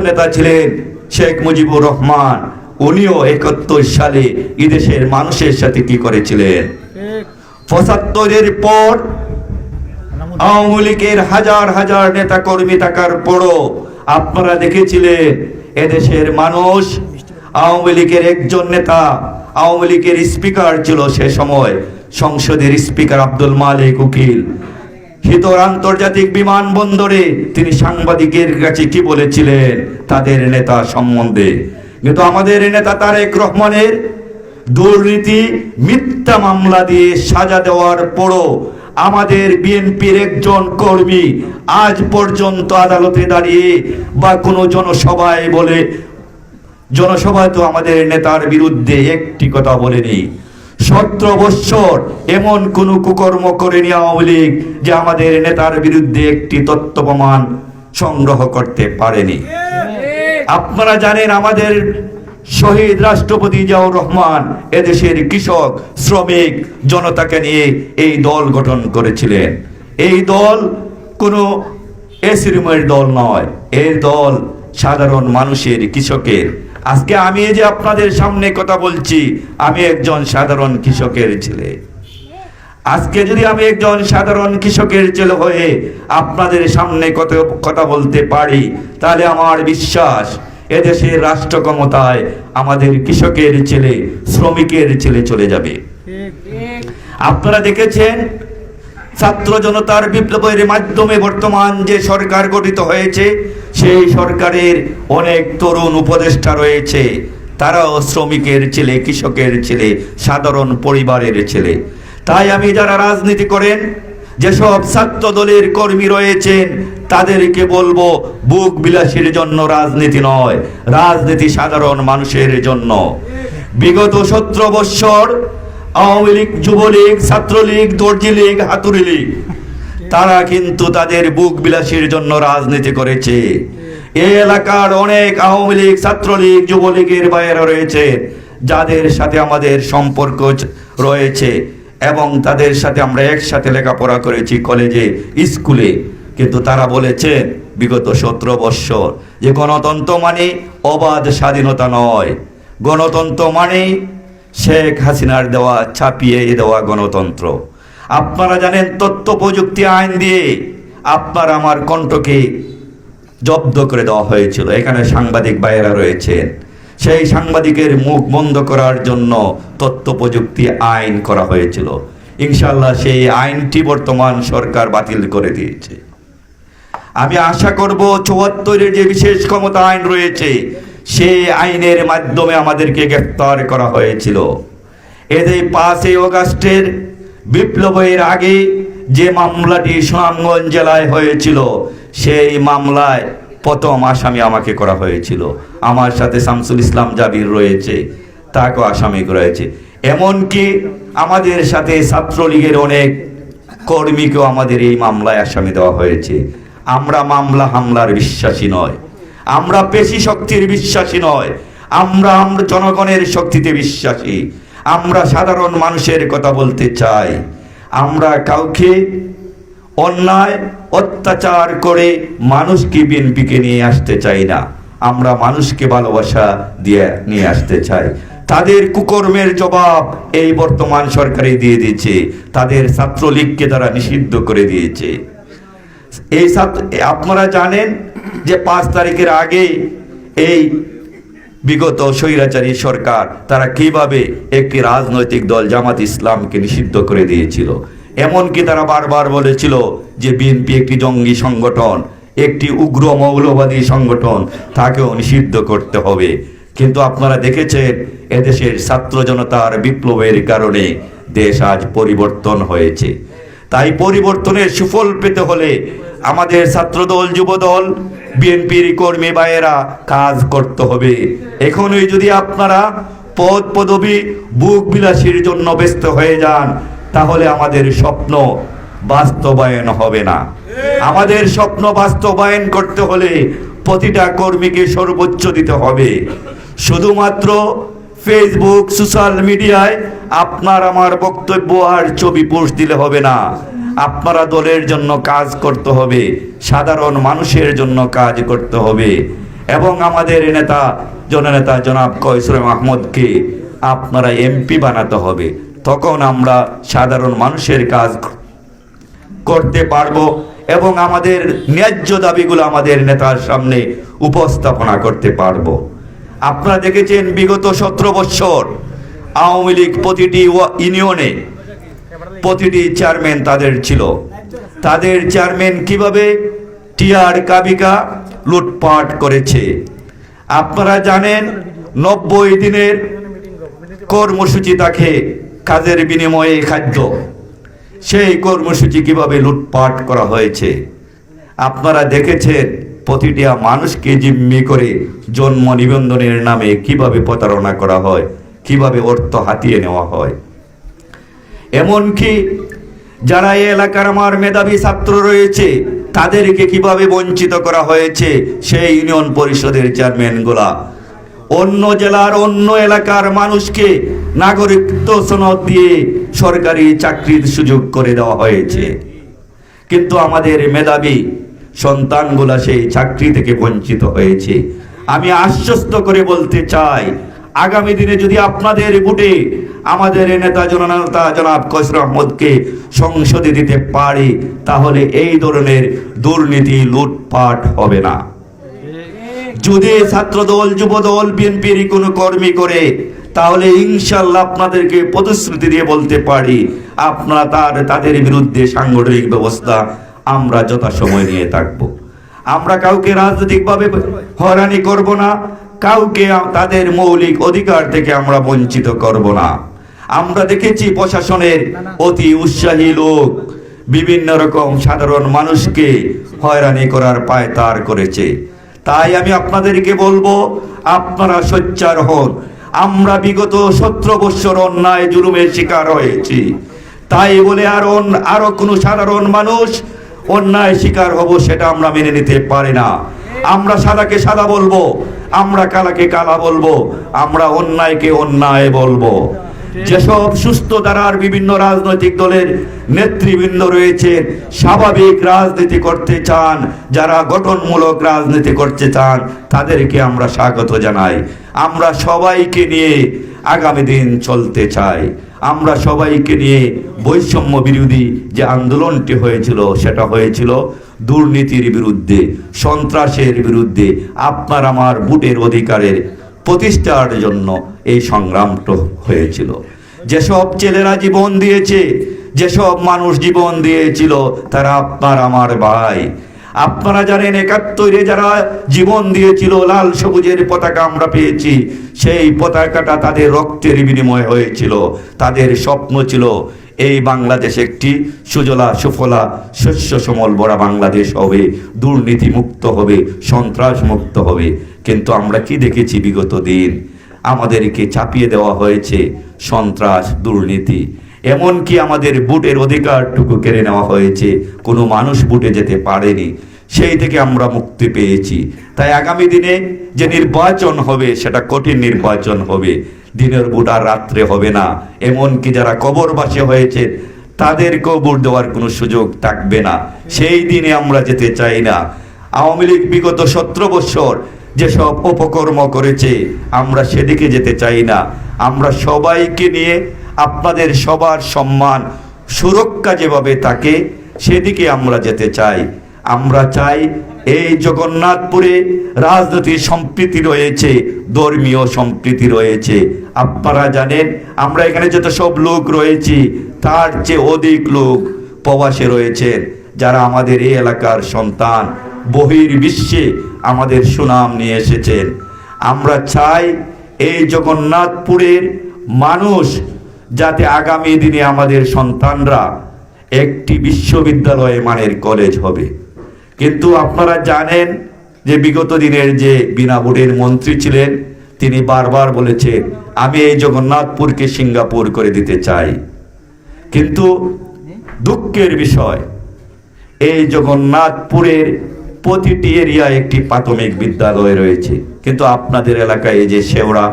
নেতা ছিলেন শেখ মুজিবুর রহমান। উনিও একাত্তর সালে এদেশের মানুষের সাথে কি করেছিলেন? পঁচাত্তরের পর আওয়ামী লীগের হাজার হাজার নেতা কর্মী থাকার পরও আপনারা দেখেছিলেন এদেশের মানুষ, আওয়ামী লীগের একজন নেতা, আওয়ামী লীগের স্পিকার ছিল সে সময়। সংসদের স্পিকার আব্দুল মালিক উকিল। হিতর আন্তর্জাতিক বিমানবন্দরে তিনি সাংবাদিকের কাছে কি বলেছিলেন? তাদের নেতা সম্বন্ধে। কিন্তু আমাদের নেতা তারেক রহমানের দুর্নীতি, মিথ্যা মামলা দিয়ে সাজা দেওয়ার পরও আমাদের বিএনপির একজন কর্মী আজ পর্যন্ত আদালতে দাঁড়িয়ে বা কোনো জনসভায় বলে, জনসভায় তো আমাদের নেতার বিরুদ্ধে একটি কথা বলেনি। সতেরো বৎসর এমন কোন কুকর্ম করেনি আওয়ামী লীগ যে আমাদের নেতার বিরুদ্ধে একটি তথ্য প্রমাণ সংগ্রহ করতে পারেনি। আপনারা জানেন আমাদের শহীদ রাষ্ট্রপতি জিয়াউর রহমান এদেশের কৃষক, শ্রমিক, জনতাকে নিয়ে এই দল গঠন করেছিলেন। এই দল কোনো এসিরুমের দল নয়, এই দল সাধারণ মানুষের, কৃষকের। আজকে আমি যে আপনাদের সামনে কথা বলছি, আমি একজন সাধারণ কৃষকের ছেলে। আজকে যদি আমি একজন সাধারণ কৃষকের ছেলে হয়ে আপনাদের সামনে কত, কথা বলতে পারি, তাহলে আমার বিশ্বাস এদেশের রাষ্ট্র ক্ষমতায় আমাদের কৃষকের ছেলে, শ্রমিকের ছেলে চলে যাবে। আপনারা দেখেছেন, ছাত্র জনতার বিপ্লবের মাধ্যমে বর্তমান যে সরকার গঠিত হয়েছে সেই সরকারের অনেক তরুণ উপদেষ্টা রয়েছে। তারাও শ্রমিকের ছেলে, কৃষকের ছেলে, সাধারণ পরিবারের ছেলে। তাই আমি যারা রাজনীতি করেন, যেসব ছাত্র দলের কর্মী রয়েছেন, তাদেরকে বলব, বুক বিলাসীর জন্য রাজনীতি নয়, রাজনীতি সাধারণ মানুষের জন্য। বিগত সতেরো বৎসর আওয়ামী লীগ, যুবলীগ, ছাত্রলীগ দর্জি লীগ হাতুড়ি লীগ তারা কিন্তু তাদের বুক বিলাসীর জন্য রাজনীতি করেছে। এলাকার অনেক আওয়ামী লীগ, ছাত্রলীগ, যুবলীগের বাইরে রয়েছে, যাদের সাথে আমাদের সম্পর্ক রয়েছে এবং তাদের সাথে আমরা একসাথে লেখাপড়া করেছি কলেজে, স্কুলে। কিন্তু তারা বলেছে, বিগত সতেরো বৎসর যে গণতন্ত্র মানে অবাধ স্বাধীনতা নয়। গণতন্ত্র মানে শেখ হাসিনার দেওয়া, ছাপিয়ে দেওয়া গণতন্ত্র। আপনারা জানেন তথ্য প্রযুক্তি আইন দিয়ে আপনার আমার কণ্ঠকে জব্দ করে দেওয়া হয়েছিল। এখানে সাংবাদিক ভাইয়েরা রয়েছেন। সেই সাংবাদিকের মুখ বন্ধ করার জন্য তথ্য প্রযুক্তি আইন করা হয়েছিল। ইনশাল্লাহ সেই আইনটি বর্তমান সরকার বাতিল করে দিয়েছে। আমি আশা করব চুয়াত্তরের যে বিশেষ ক্ষমতা আইন রয়েছে, সেই আইনের মাধ্যমে আমাদেরকে গ্রেফতার করা হয়েছিল। এদের পাঁচই অগাস্টের বিপ্লবের আগে যে মামলাটি সুনামগঞ্জ জেলায় হয়েছিল, সেই মামলায় প্রথম আসামি আমাকে করা হয়েছিল। আমার সাথে শামসুল ইসলাম জাবির রয়েছে, তাকেও আসামি করা হয়েছে। এমনকি আমাদের সাথে ছাত্রলীগের অনেক কর্মীকেও আমাদের এই মামলায় আসামি দেওয়া হয়েছে। আমরা মামলা হামলার বিশ্বাসী নয়। আমরা পেশি শক্তির বিশ্বাসী নয়। আমরা আমরা জনগণের শক্তিতে বিশ্বাসী। আমরা সাধারণ মানুষের কথা বলতে চাই। আমরা কাউকে অন্যায়, অত্যাচার করে মানুষকে বিএনপিকে নিয়ে আসতে চাই না। আমরা মানুষকে ভালোবাসা দিয়ে নিয়ে আসতে চাই। তাদের কুকর্মের জবাব এই বর্তমান সরকারে দিয়ে দিয়েছে। তাদের ছাত্রলীগকে তারা নিষিদ্ধ করে দিয়েছে। এই ছাত্র আপনারা জানেন যে পাঁচ তারিখের আগে এই বিগত স্বৈরাচারী সরকার, তারা কীভাবে একটি রাজনৈতিক দল জামাত ইসলামকে নিষিদ্ধ করে দিয়েছিল? এমনকি তারা বারবার বলেছিল যে বিএনপি একটি জঙ্গি সংগঠন, একটি উগ্র মৌলবাদী সংগঠন, তাকেও নিষিদ্ধ করতে হবে। কিন্তু আপনারা দেখেছেন, এদেশের ছাত্র জনতার বিপ্লবের কারণে দেশ আজ পরিবর্তন হয়েছে। তাই পরিবর্তনের সুফল পেতে হলে আমাদের ছাত্রদল, যুবদল, বিএনপির কর্মী ভাইয়েরা কাজ করতে হবে। এখনই যদি আপনারা পদ পদবি, বুক বিলাসীর জন্য ব্যস্ত হয়ে যান, তাহলে আমাদের স্বপ্ন বাস্তবায়ন হবে না। আমাদের স্বপ্ন বাস্তবায়ন করতে হলে প্রতিটা কর্মীকে সর্বোচ্চ দিতে হবে। শুধুমাত্র ফেসবুক সোশ্যাল মিডিয়ায় আপনার, আমার বক্তব্য আর ছবি পোস্ট দিলে হবে না। আপনারা দলের জন্য কাজ করতে হবে, সাধারণ মানুষের জন্য কাজ করতে হবে। এবং আমাদের নেতা, জননেতা জনাব কয়সুর মাহমুদকে আপনারা এমপি বানাতে হবে। তখন আমরা সাধারণ মানুষের কাজ করতে পারব এবং আমাদের ন্যায্য দাবিগুলো আমাদের নেতার সামনে উপস্থাপনা করতে পারব। আপনারা দেখেছেন বিগত সতেরো বছর আওয়ামী লীগ প্রতিটি ইউনিয়নে প্রতিটি চেয়ারম্যান তাদের ছিল। তাদের চেয়ারম্যান কীভাবে? টিআর কাবিকা লুটপাট করেছে। আপনারা জানেন, নব্বই দিনের কর্মসূচি তাকে কাজের বিনিময়ে খাদ্য। সেই কর্মসূচি কীভাবে লুটপাট করা হয়েছে? আপনারা দেখেছেন, প্রতিটা মানুষকে জিম্মি করে জন্ম নিবন্ধনের নামে কীভাবে প্রতারণা করা হয়, কীভাবে অর্থ হাতিয়ে নেওয়া হয়। এমনকি যারা এই এলাকার আমার মেধাবী ছাত্র রয়েছে, তাদেরকে কীভাবে বঞ্চিত করা হয়েছে, সেই ইউনিয়ন পরিষদের চেয়ারম্যানগুলা অন্য জেলার অন্য এলাকার মানুষকে নাগরিকত্ব সনদ দিয়ে সরকারি চাকরির সুযোগ করে দেওয়া হয়েছে। কিন্তু আমাদের মেধাবী সন্তানগুলা সেই চাকরি থেকে বঞ্চিত হয়েছে। আমি আশ্বস্ত করে বলতে চাই আগামী দিনে যদি আপনাদের বুটে আমাদের নেতা জননেতা জনাব কসর আহমদকে সংসদে দিতে পারি, তাহলে এই ধরনের দুর্নীতি, লুটপাট হবে না। যদি ছাত্রদল, যুবদল, বিএনপির কোনো কর্মী করে, তাহলে ইনশাল্লাহ আপনাদেরকে প্রতিশ্রুতি দিয়ে বলতে পারি, আপনারা তার, তাদের বিরুদ্ধে সাংগঠনিক ব্যবস্থা আমরা যথাসময় নিয়ে থাকব। আমরা কাউকে রাজনৈতিকভাবে হয়রানি করব না কাউকে তাদের মৌলিক অধিকার থেকে আমরা বঞ্চিত করব না। আমরা দেখেছি প্রশাসনের অতি উৎসাহী লোক বিভিন্ন রকম সাধারণ মানুষকে হয়রানি করার পায়তার করেছে। তাই আমি আপনাদেরকে বলব, আপনারা সোচ্চার হন। আমরা বিগত সতেরো বৎসর অন্যায় জুলুমের শিকার হয়েছি। তাই বলে আর আরও কোনো সাধারণ মানুষ অন্যায় শিকার হব সেটা আমরা মেনে নিতে পারি না। আমরা সাদাকে সাদা বলব আমরা কালাকে কালা বলব, আমরা অন্যায়কে অন্যায় বলব। যেসব সুস্থ ধারার বিভিন্ন রাজনৈতিক দলের নেতৃবৃন্দ রয়েছে, স্বাভাবিক রাজনীতি করতে চান, যারা গঠনমূলক রাজনীতি করতে চান, তাদেরকে আমরা স্বাগত জানাই। আমরা সবাইকে নিয়ে আগামী দিন চলতে চাই। আমরা সবাইকে নিয়ে বৈষম্য বিরোধী যে আন্দোলনটি হয়েছিল, সেটা হয়েছিল দুর্নীতির বিরুদ্ধে, সন্ত্রাসের বিরুদ্ধে আপনার আমার বুটের অধিকারের প্রতিষ্ঠার জন্য এই সংগ্রামটা হয়েছিল। যেসব ছেলেরা জীবন দিয়েছে, যেসব মানুষ জীবন দিয়েছিল, তারা আপনার আমার ভাই। আপনারা জানেন একাত্তরে যারা জীবন দিয়েছিল, লাল সবুজের পতাকা আমরা পেয়েছি, সেই পতাকাটা তাদের রক্তের বিনিময় হয়েছিল। তাদের স্বপ্ন ছিল এই বাংলাদেশ একটি সুজলা, সুফলা, শস্য সমল বড়া বাংলাদেশ হবে দুর্নীতি মুক্ত হবে সন্ত্রাস মুক্ত হবে। কিন্তু আমরা কি দেখেছি বিগত দিন? আমাদেরকে চাপিয়ে দেওয়া হয়েছে সন্ত্রাস, দুর্নীতি। এমনকি আমাদের বুটের অধিকারটুকু কেড়ে নেওয়া হয়েছে, কোনো মানুষ বুটে যেতে পারেনি। সেই থেকে আমরা মুক্তি পেয়েছি। তাই আগামী দিনে যে নির্বাচন হবে, সেটা কঠিন নির্বাচন হবে। দিনের বুট আর রাত্রে হবে না। এমনকি যারা কবরবাসী হয়েছে, তাদেরকেও ভোট দেওয়ার কোনো সুযোগ থাকবে না। সেই দিনে আমরা যেতে চাই না। আওয়ামী লীগ বিগত সতেরো বছর যেসব অপকর্ম করেছে, আমরা সেদিকে যেতে চাই না। আমরা সবাইকে নিয়ে আপনাদের সবার সম্মান, সুরক্ষা যেভাবে থাকে, সেদিকে আমরা যেতে চাই। আমরা চাই এই জগন্নাথপুরে রাজনৈতিক সম্প্রীতি রয়েছে, ধর্মীয় সম্প্রীতি রয়েছে। আপনারা জানেন, আমরা এখানে যত সব লোক রয়েছি, তার চেয়ে অধিক লোক প্রবাসে রয়েছেন যারা আমাদের এই এলাকার সন্তান বহির বিশ্বে আমাদের সুনাম নিয়ে এসেছেন। আমরা চাই এই জগন্নাথপুরের মানুষ যাতে আগামী দিনে আমাদের সন্তানরা একটি বিশ্ববিদ্যালয়ে মানের কলেজ হবে। কিন্তু আপনারা জানেন যে বিগত দিনের যে বিনা ভোটের মন্ত্রী ছিলেন, তিনি বারবার বলেছেন আমি এই জগন্নাথপুরকে সিঙ্গাপুর করে দিতে চাই। কিন্তু দুঃখের বিষয়, এই জগন্নাথপুরের প্রতিটি এরিয়া একটি প্রাথমিক বিদ্যালয় রয়েছে। কিন্তু আপনাদের এলাকায় এই যে শেওড়া,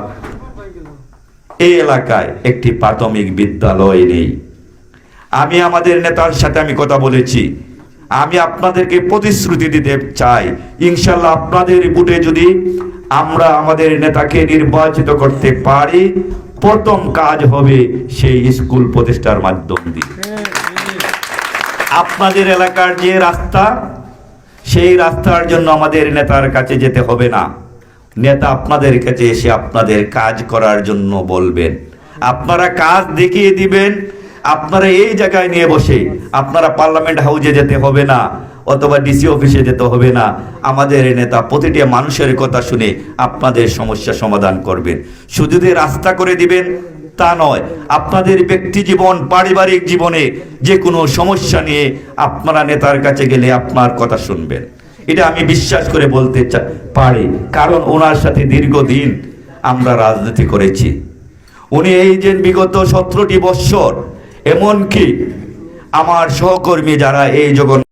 এই এলাকায় একটি প্রাথমিক বিদ্যালয় নেই। আমি আমাদের নেতার সাথে আমি কথা বলেছি। আমি আপনাদেরকে প্রতিশ্রুতি দিতে চাই। ইনশাল্লাহ আপনাদের বুটে যদি আমরা আমাদের নেতাকে নির্বাচিত করতে পারি, প্রথম কাজ হবে সেই স্কুল প্রতিষ্ঠার মাধ্যম দিয়ে। আপনাদের এলাকার যে রাস্তা, সেই রাস্তার জন্য আমাদের নেতার কাছে যেতে হবে না। নেতা আপনাদের কাছে এসে আপনাদের কাজ করার জন্য বলবেন। আপনারা কাজ দেখিয়ে দিবেন আপনারা এই জায়গায় নিয়ে বসে আপনারা পার্লামেন্ট হাউসে যেতে হবে না, অথবা ডিসি অফিসে যেতে হবে না। আমাদের নেতা প্রতিটি মানুষের কথা শুনে আপনাদের সমস্যা সমাধান করবেন। শুধু যে রাস্তা করে দিবেন তা নয়, আপনাদের ব্যক্তি জীবন, পারিবারিক জীবনে যে কোনো সমস্যা নিয়ে আপনারা নেতার কাছে গেলে আপনার কথা শুনবেন। এটা আমি বিশ্বাস করে বলতে পারি, কারণ ওনার সাথে দীর্ঘদিন আমরা রাজনীতি করেছি। উনি এই যে বিগত সতেরোটি বৎসর এমনকি আমার সহকর্মী যারা এই জগন